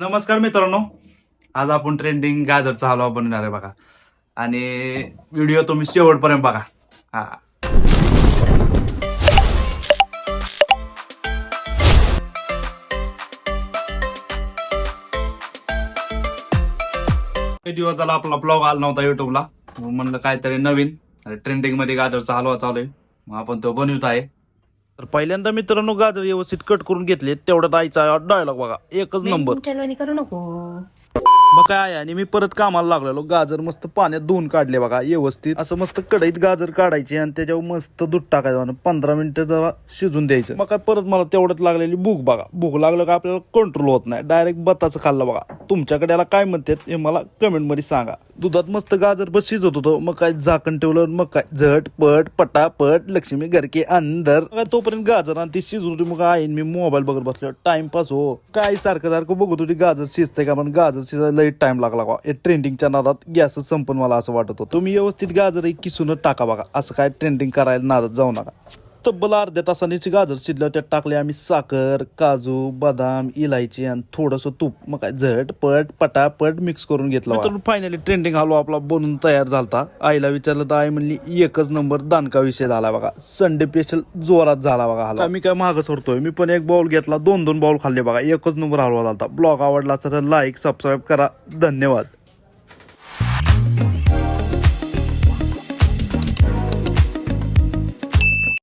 नमस्कार मित्रांनो. आज आपण ट्रेंडिंग गाजरचा हलवा बनवणार आहे बघा. आणि व्हिडिओ तुम्ही शेवटपर्यंत बघा. हा. दिवस झाला आपला ब्लॉग आला नव्हता युट्यूबला मग म्हणलं काहीतरी नवीन ट्रेंडिंगमध्ये गाजरचा हलवा चालू आहे. मग आपण तो बनवत आहे. तर पहिल्यांदा मित्रांनो गाजर व्यवस्थित कट करून घेतले तेवढ्यात आईचा डायलॉग बघा. एकच नंबर चलवानी करू नको. मग काय आहे आणि मी परत कामाला लागलेलो. गाजर मस्त पाण्यात धुवून काढले बघा व्यवस्थित. असं मस्त कढईत गाजर काढायचे आणि त्याच्यावर मस्त दूध टाकायचं आणि पंधरा मिनिटं जरा शिजून द्यायचं. मग काय परत मला तेवढ्यात लागलेली भूक बघा. भूक लागलं का आपल्याला कंट्रोल होत नाही. डायरेक्ट बताचं खाल्लं बघा. तुमच्याकडे याला काय म्हणतात हे मला कमेंटमध्ये सांगा. दुधात मस्त गाजर बस शिजत होतो. मग काय झाकण ठेवलं मग काय? झट पट पटापट लक्ष्मी घरके अंदर. तोपर्यंत गाजर आणि ती शिजत होती मग आईन मी मोबाईल बघत बसलो. टाइमपास हो. काय सारखं सारखं बघत होती गाजर शिजते का पण गाजर शिजायला लई टाइम लागला बा. हे ट्रेंडिंगच्या नादात गॅसच संपन मला असं वाटत होतं. तुम्ही व्यवस्थित गाजर एक किसूनच टाका बघा. असं काय ट्रेंडिंग करायला नादात जाऊ नका. तब्बल अर्ध्या तासाने गाजर शिजलं त्यात टाकले आम्ही साखर काजू बदाम इलायची आणि थोडंसं तूप. मग काय झट पट पटापट मिक्स करून घेतलं फायनली ट्रेंडिंग हलवा आपला बनून तयार झालता. आईला विचारलं तर आई म्हणली एकच नंबर दानका विषय झाला बघा. संडे स्पेशल जोरात झाला बघा हलवा. मी काय मागं सोडतोय? मी पण एक बाउल घेतला दोन दोन बाउल खाल्ले बघा. एकच नंबर हलवा झालता. ब्लॉग आवडला तर लाईक सबस्क्राईब करा. धन्यवाद.